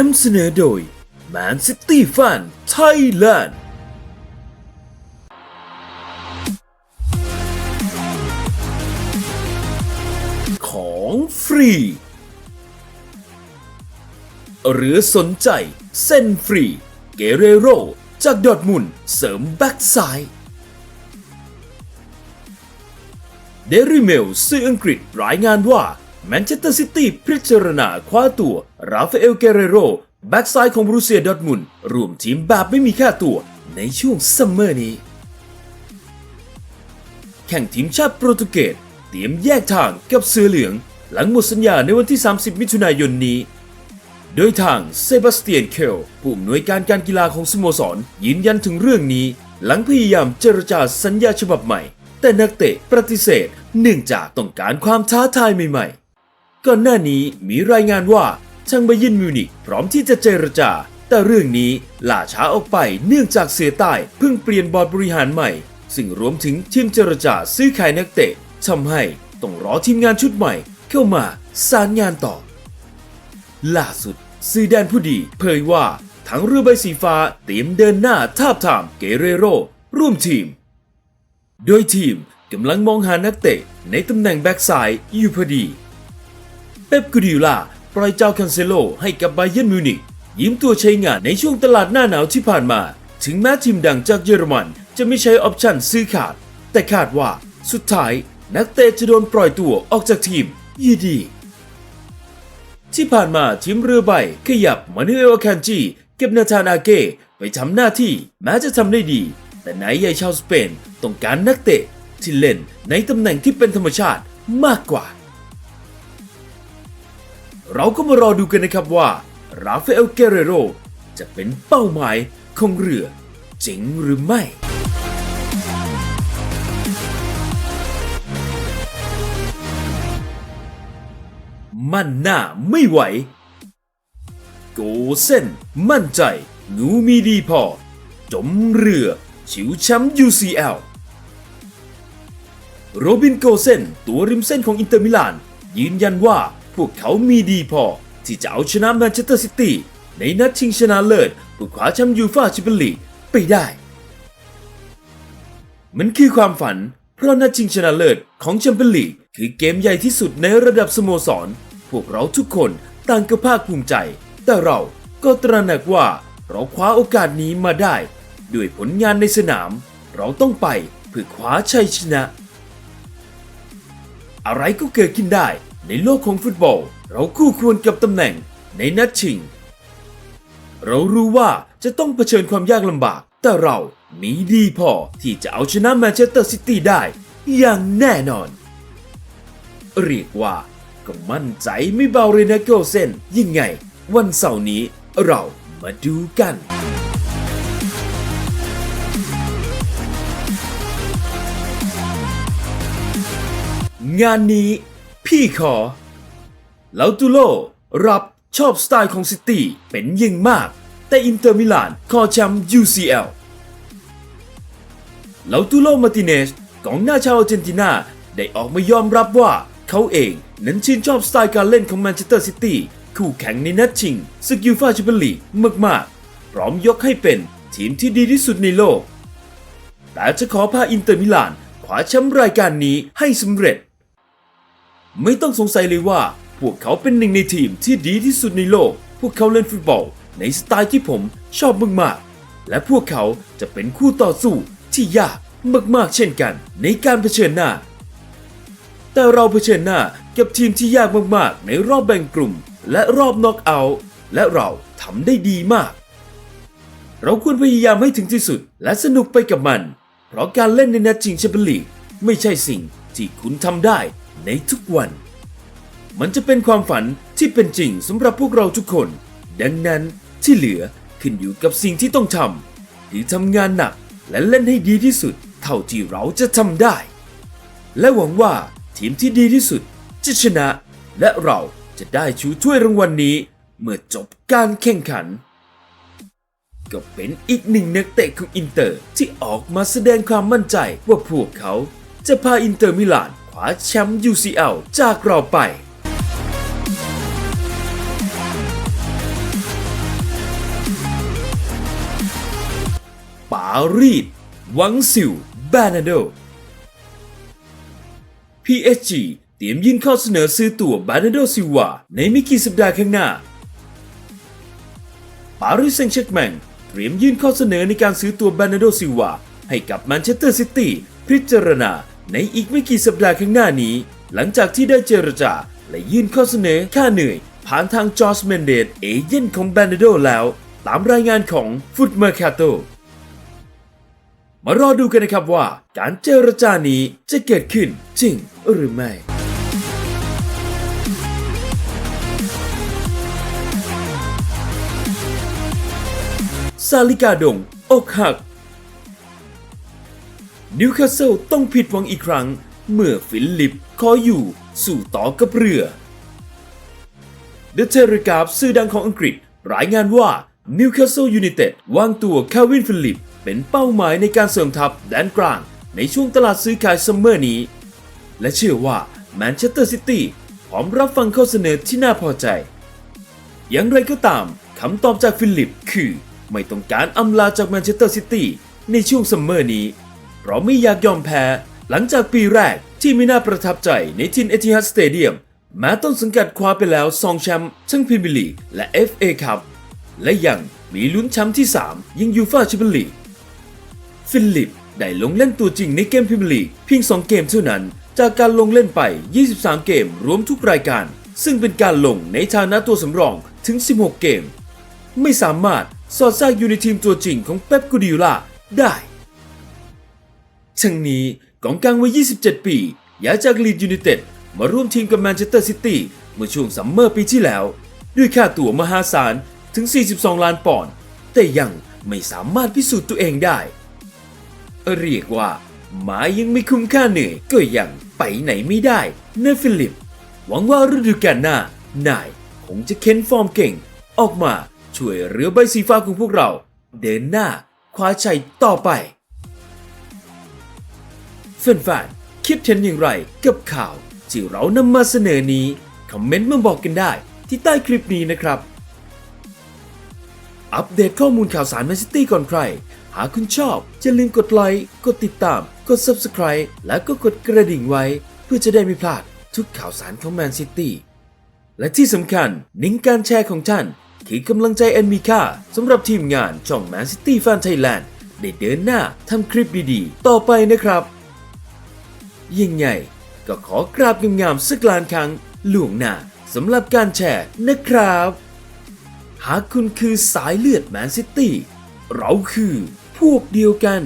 นำเสนอโดย Man City Fan Thailand ของฟรี หรือสนใจเส้นฟรี เกเรโร จากดอร์ทมุนเสริมแบ็กซ้ายเดลิเมลสื่ออังกฤษรายงานว่า แมนเชสเตอร์ซิตี้พิจารณาคว้าตัว ราฟาเอลเกเรโรแบ็กซ้ายของบรูเซียดอร์ทมุนรวมทีมแบบไม่มีค่าตัวในช่วงซัมเมอร์นี้ แข่งทีมชาติโปรตุเกสเตรียมแยกทางกับเสือเหลือง หลังหมดสัญญาในวันที่ 30 มิถุนายนนี้ โดยทางเซบาสเตียนเคลผู้อำนวยการการกีฬาของสโมสร ยืนยันถึงเรื่องนี้ หลังพยายามเจรจาสัญญาฉบับใหม่ แต่นักเตะปฏิเสธ เนื่องจากต้องการความท้าทายใหม่ๆ ก่อนหน้านี้มีรายงานว่าทางไบายินมิวนิกพร้อมที่จะเจรจา แต่เรื่องนี้ล่าช้าออกไปเนื่องจากเสือใต้เพิ่งเปลี่ยนบอร์ดบริหารใหม่ ซึ่งรวมถึงทีมเจรจาซื้อขายนักเตะทำให้ต้องรอทีมงานชุดใหม่เข้ามาสารงานต่อ ล่าสุดซีแดนผู้ดีเผยว่าทั้งเรือใบสีฟ้าเตรียมเดินหน้าทาบทามเกเรโรร่วมทีม โดยทีมกำลังมองหานักเตะในตำแหน่งแบ็กซ้ายอยู่พอดี เป๊ปกูดิโอลาปล่อยเจ้าคันเซโลให้กับไบเยนมิวนิกยืมตัวใช้งานในช่วงตลาดหน้าหนาวที่ผ่านมา ถึงแม้ทีมดังจากเยอรมันจะไม่ใช้ออปชั่นซื้อขาด แต่คาดว่าสุดท้ายนักเตะจะโดนปล่อยตัวออกจากทีมยีดี ที่ผ่านมาทีมเรือใบขยับมานูเอลคันจีเก็บนาธานอาเก้ไปทำหน้าที่แม้จะทำได้ดี แต่ไหนใหญ่ชาวสเปนต้องการนักเตะที่เล่นในตำแหน่งที่เป็นธรรมชาติมากกว่า เราก็มารอดูกันนะครับว่าราฟาเอลเกเรโรจะเป็นเป้าหมายของเรือจริงหรือไม่มั่นหน้าไม่ไหว โกเส้น มั่นใจ งูมีดีพอ จมเรือ ชิวแชมป์ UCL โรบินโกเซนตัวริมเส้นของอินเตอร์มิลาน ยืนยันว่า พวกเขามีดีพอ ที่จะเอาชนะแมนเชสเตอร์ซิตี้ในนัดชิงชนะเลิศเพื่อคว้าแชมป์ยูฟ่าแชมเปี้ยนลีกไปได้ มันคือความฝัน เพราะนัดชิงชนะเลิศของแชมเปี้ยนลีกคือเกมใหญ่ที่สุดในระดับสโมสร พวกเราทุกคนต่างก็ภาคภูมิใจ แต่เราก็ตระหนักว่าเราคว้าโอกาสนี้มาได้ ด้วยผลงานในสนาม เราต้องไปเพื่อคว้าชัยชนะ อะไรก็เกิดขึ้นได้ ในโลกของฟุตบอล เราคู่ควรกับตำแหน่งในนัดชิง เรารู้ว่าจะต้องเผชิญความยากลำบาก แต่เรามีดีพอที่จะเอาชนะแมนเชสเตอร์ซิตี้ได้ อย่างแน่นอน เรียกว่าก็มั่นใจไม่เบาเลยนะโกเซนยังไง วันเสาร์นี้เรามาดูกันงานนี้ พี่ขอลาตูโลรับชอบสไตล์ของซิตี้เป็นยิ่งมาก แต่อินเตอร์มิลานขอแชมป์ UCL ลาตูโลมาติเนสกองหน้าชาวอาร์เจนตินาได้ออกมายอมรับว่าเขาเองนั้นชื่นชอบสไตล์การเล่นของแมนเชสเตอร์ซิตี้คู่แข่งในนัดชิงศึกยูฟ่าแชมเปี้ยนลีกมากๆ พร้อมยกให้เป็นทีมที่ดีที่สุดในโลก แต่จะขอพาอินเตอร์มิลานคว้าแชมป์รายการนี้ให้สำเร็จ ไม่ต้องสงสัยเลยว่า พวกเขาเป็นหนึ่งในทีมที่ดีที่สุดในโลก พวกเขาเล่นฟุตบอล ในสไตล์ที่ผมชอบมากๆ และพวกเขาจะเป็นคู่ต่อสู้ที่ยากมากๆ เช่นกัน ในการเผชิญหน้า แต่เราเผชิญหน้ากับทีมที่ยากมากๆ ในรอบแบ่งกลุ่ม และรอบน็อกเอาท์และเราทำได้ดีมาก เราควรพยายามให้ถึงที่สุดและสนุกไปกับมัน เพราะการเล่นในนัดชิงแชมเปี้ยนลีกไม่ใช่สิ่งที่คุณทำได้ ในทุกวัน มันจะเป็นความฝันที่เป็นจริงสำหรับพวกเราทุกคน ดังนั้นที่เหลือขึ้นอยู่กับสิ่งที่ต้องทำคือทำงานหนักและเล่นให้ดีที่สุด เท่าที่เราจะทำได้ และหวังว่าทีมที่ดีที่สุดจะชนะ และเราจะได้ชูถ้วยรางวัลนนี้ เมื่อจบการแข่งขัน ก็เป็นอีกหนึ่งนักเตะของอินเตอร์ที่ออกมาแสดงความมั่นใจว่าพวกเขาจะพาอินเตอร์มิลาน้าแชมป์ UCL จากเราไปปารีสวังซิวแบานาโด PSG เตรียมยื่นข้อเสนอซื้อตัวแบานาโดซิวาในไม่กี่สัปดาห์ข้างหน้า ปารีสแซงเชร์แมงเตรียมยื่นข้อเสนอในการซื้อตัวแบานาโดซิวาให้กับแมนเชสเตอร์ซิตี้พิจารณา ในอีกไม่กี่สัปดาห์ข้างหน้านี้ หลังจากที่ได้เจรจา และยื่นข้อเสนอค่าเหนื่อย ผ่านทางจอร์จเมนเดสเอเย่นของแบานาโดแล้ว ตามรายงานของฟุตเมอร์คาโตมารอดูกันนะครับว่าการเจรจานี้จะเกิดขึ้นจริงหรือไม่ซาลิกาดงอกหัก นิวคาสเซิลต้องผิดหวังอีกครั้ง เมื่อฟิลิปขออยู่สู่ต่อกับเรือเดอะเทเลกราฟสื่อดังของอังกฤษ รายงานว่านิวคาสเซิลยูไนเต็ดวางตัวคาวินฟิลิป เป็นเป้าหมายในการเสริมทัพแดนกลาง ในช่วงตลาดซื้อขายซัมเมอร์นี้ และเชื่อว่าแมนเชสเตอร์ซิตี้พร้อมรับฟังข้อเสนอที่น่าพอใจ อย่างไรก็ตามคำตอบจากฟิลิปคือ ไม่ต้องการอำลาจากแมนเชสเตอร์ซิตี้ในช่วงซัมเมอร์นี้ เพราะไม่อยากยอมแพ้ หลังจากปีแรกที่ไม่น่าประทับใจในทินเอติฮัดสเตเดียมแม้ต้นสังกัดคว้าไปแล้ว2แชมป์ทั้งพรีเมียร์ลีกและ FA คัพและยังมีลุ้นแชมป์ที่ 3 ยังยูฟ่าแชมเปี้ยนลีกฟิลิปได้ลงเล่นตัวจริงในเกมพรีเมียร์ลีกเพียง 2 เกมเท่านั้น จากการลงเล่นไป 23 เกมรวมทุกรายการ ซึ่งเป็นการลงในฐานะตัวสำรองถึง 16 เกม ไม่สามารถสอดแทรกอยู่ในทีมตัวจริงของเป๊ปกูดิโอลาได้ ทั้งนี้กองกลางวัย 27 ปีย้ายจากลีดยูไนเต็ดมาร่วมทีมกับแมนเชสเตอร์ซิตี้เมื่อช่วงซัมเมอร์ปีที่แล้ว ด้วยค่าตั๋วมหาศาลถึง 42 ล้านปอนด์แต่ยังไม่สามารถพิสูจน์ตัวเองได้ เรียกว่าหมายังไม่คุ้มค่าเหนื่อยก็ยังไปไหนไม่ได้นะฟิลิป หวังว่าฤดูกาลหน้านายคงจะเค้นฟอร์มเก่ง ออกมาช่วยเรือใบสีฟ้าของพวกเรา เดินหน้าคว้าชัยต่อไป แฟนๆคิดเห็นอย่างไรกับข่าวที่เรานำมาเสนอนี้คอมเมนต์มาบอกกันได้ที่ใต้คลิปนี้นะครับ อัปเดตข้อมูลข่าวสารแมนซิตี้ก่อนใคร หากคุณชอบอย่าลืมกดไลค์กดติดตาม กด Subscribe และก็กดกระดิ่งไว้ เพื่อจะได้ไม่พลาดทุกข่าวสารของแมนซิตี้และที่สำคัญนิ้งการแชร์ของท่านคือกำลังใจอันมีค่าสำหรับทีมงานช่อง Man City Fan Thailand ได้เดินหน้าทำคลิปดีๆ ต่อไปนะครับ ยิ่งใหญ่ก็ขอกราบงามๆสักล้านครั้งล่วงหน้าสำหรับการแชร์นะครับ หากคุณคือสายเลือดแมนซิตี้ เราคือพวกเดียวกัน